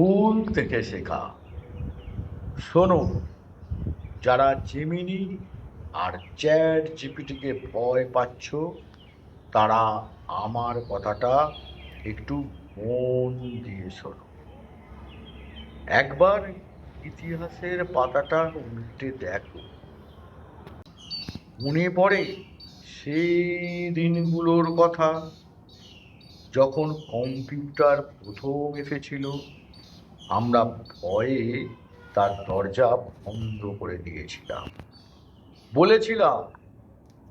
ভুল থেকে শেখা। শোনো, যারা জেমিনি আর চ্যাট জিপিটিকে ভয় পাচ্ছ, তারা আমার কথাটা একটু মন দিয়ে শোনো। একবার ইতিহাসের পাতাটা উল্টে দেখো। মনে পড়ে সেই দিনগুলোর কথা, যখন কম্পিউটার প্রথম এসেছিল। আমরা ভয়ে তার দরজা বন্ধ করে দিয়েছিলাম। বলেছিলাম,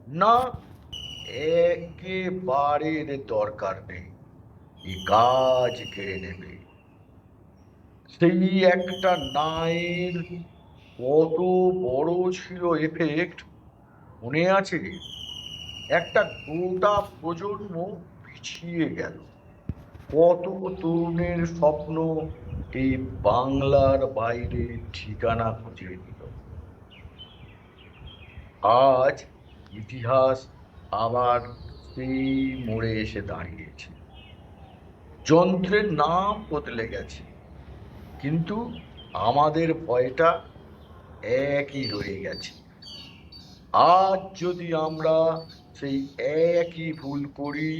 না একেবারে দরকার নেই, এই কাজ কেড়ে নেবে। সেই একটা নায়ের কত বড় ছিল এফেক্ট মনে আছে? একটা গোটা প্রজন্ম পিছিয়ে গেল। কত তরুণের স্বপ্ন এই বাংলার বাইরে ঠিকানা খুঁজে নিল। আজ ইতিহাস আবার সেই মোড়ে এসে দাঁড়িয়েছে। যন্ত্রের নাম বদলে গেছে, কিন্তু আমাদের ভয়টা একই রয়ে গেছে। আজ যদি আমরা সেই একই ভুল করি,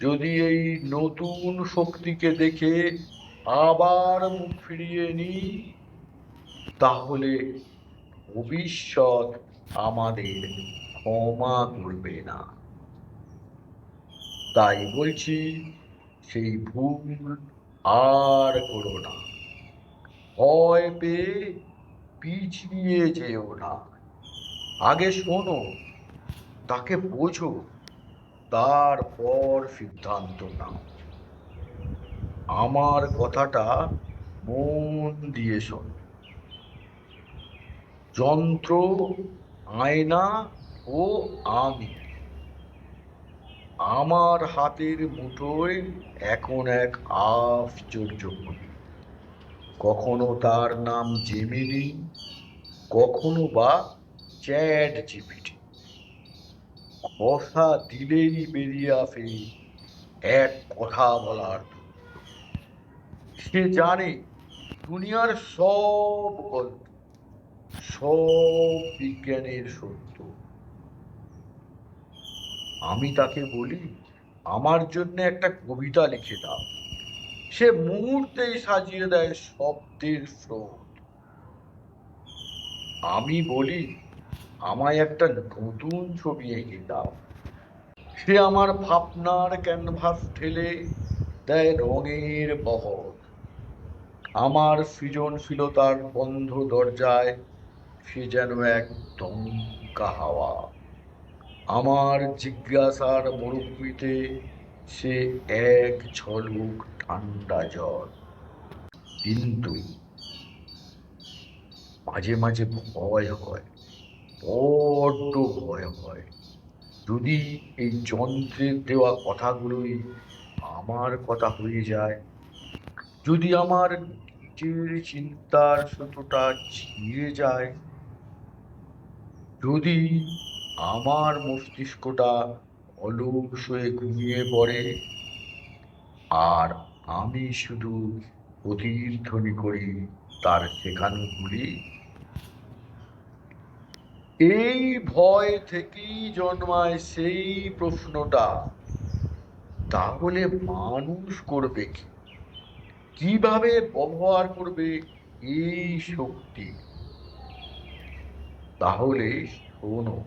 যদি এই নতুন শক্তিকে দেখে আবার মুখ ফিরিয়ে নিই, তাহলে ভবিষ্যৎ আমাদের ক্ষমা করবে না। তাই বলছি, সেই ভুল আর করো না। ভয় পেয়ে পিছিয়ে যেও না। আগে শোনো, তাকে বোঝো, তারপর সিদ্ধান্ত নাও। আমার কথাটা মন দিয়ে শোনো। যন্ত্র, আয়না ও আমি। আমার হাতের মুঠোয় এখন এক আশ্চর্য কখনো তার নাম জেমিনি, কখনো বা চ্যাট জিপিটি। কথা দিলেই বেরিয়ে আসে এক কথা বলার সে জানে দুনিয়ার সব গল্প, সব বিজ্ঞানের সত্য। আমি তাকে বলি, আমার জন্য একটা কবিতা লিখে দাও। সে মুহূর্তেই সাজিয়ে দেয় শব্দের স্রোত। আমি বলি, আমায় একটা নতুন ছবি এঁকে দাও। সে আমার ভাবনার ক্যানভাস ঠেলে দেয় রঙের বহর। আমার সৃজনশীলতার বন্ধ দরজায় সে যেন এক দমকা হাওয়া। আমার জিজ্ঞাসার মরুভূমিতে সে এক ঝলুক ঠান্ডা জল কিন্তু মাঝে মাঝে ভয় হয়, বড্ড ভয় হয়। যদি এই যন্ত্রের দেওয়া কথাগুলোই আমার কথা হয়ে যায় যদি আমার নিজের চিন্তার সুতোটা ছিঁড়ে যায়, যদি আমার মস্তিষ্কটা অলস হয়ে ঘুমিয়ে পড়ে, আর আমি শুধু প্রতিধ্বনি করি তার সেখানে শেখানোগুলি এই ভয় থেকেই জন্মায় সেই প্রশ্নটা, তাহলে মানুষ করবে কি? কীভাবে ব্যবহার করবে এই শক্তি? তাহলে শোনো,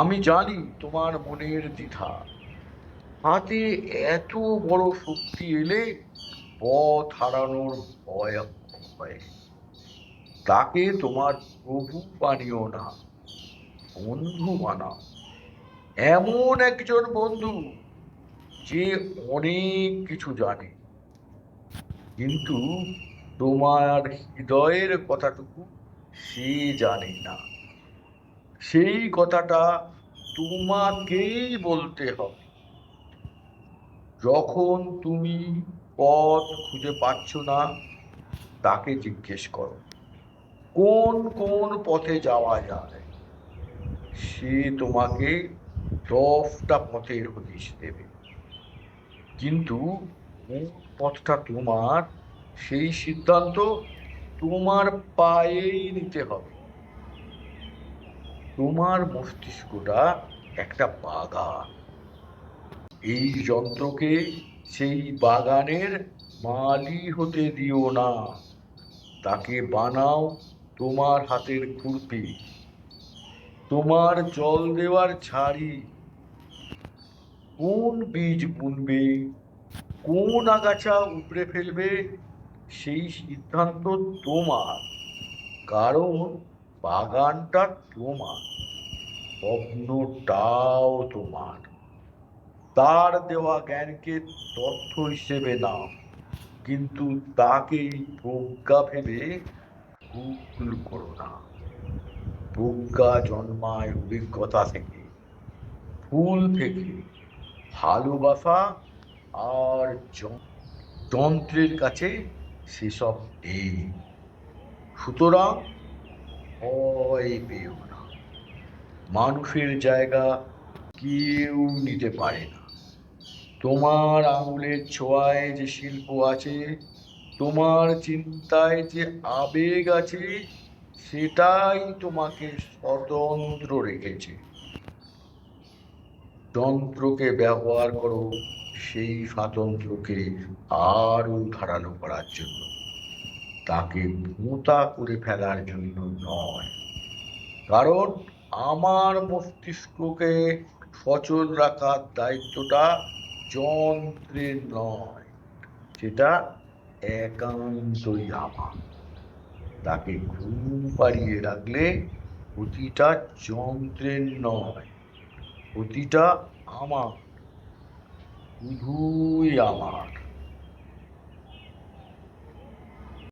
আমি জানি তোমার মনের দ্বিধা। হাতে এত বড় শক্তি এলে পথ হারানোর ভয় তাকে তোমার প্রভু বানিও না, বন্ধু বানাও এমন একজন বন্ধু যে অনেক কিছু জানে। কিন্তু তোমার হৃদয়ের কথাটুকু সে জানে না। সেই কথাটা তোমাকেই বলতে হবে। যখন তুমি পথ খুঁজে পাচ্ছ না, তাকে জিজ্ঞেস করো, কোন কোন পথে যাওয়া যায়? সে তোমাকে দশটা পথের হদিশ দেবে। কিন্তু পথটা তোমার, সেই সিদ্ধান্ত তোমার পায়েই নিতে হবে। তোমার মস্তিষ্কটা একটা বাগান। এই যন্ত্রকে সেই বাগানের মালি হতে দিও না। তাকে বানাও তোমার হাতের খুরপি। তোমার জল দেওয়ার ঝাড়ি কোন বীজ বুনবে কোন আগাছা উপড়ে ফেলবে, সেই সিদ্ধান্ত তোমার। কারণ বাগানটা তোমার, স্বপ্নটাও তোমার। তার দেওয়া জ্ঞানকে তথ্য হিসেবে নাও, কিন্তু তাকেই প্রজ্ঞা ভেবে ভুল করো না। প্রজ্ঞা জন্মায় অভিজ্ঞতা থেকে ফুল থেকে, ভালোবাসা আর যন্ত্রের কাছে সেসব নেই। সুতরাং ভয় পেও না। মানুষের জায়গা কেউ নিতে পারে না। তোমার আঙুলের ছোঁয়ায় যে শিল্প আছে, তোমার চিন্তায় যে আবেগ আছে, সেটাই তোমাকে স্বতন্ত্র রেখেছে। যন্ত্রকে ব্যবহার করো, সেই স্বাতন্ত্র্যকে আরও ধারালো করার জন্য। তাকে ভোঁতা করে ফেলার জন্য নয়। কারণ আমার মস্তিষ্ককে সচল রাখার দায়িত্বটা যন্ত্রের নয়, সেটা একান্তই আমার। তাকে ঘুম পাড়িয়ে রাখলে প্রতিটা যন্ত্রের নয়। প্রতিটা আমার শুধুই আমার।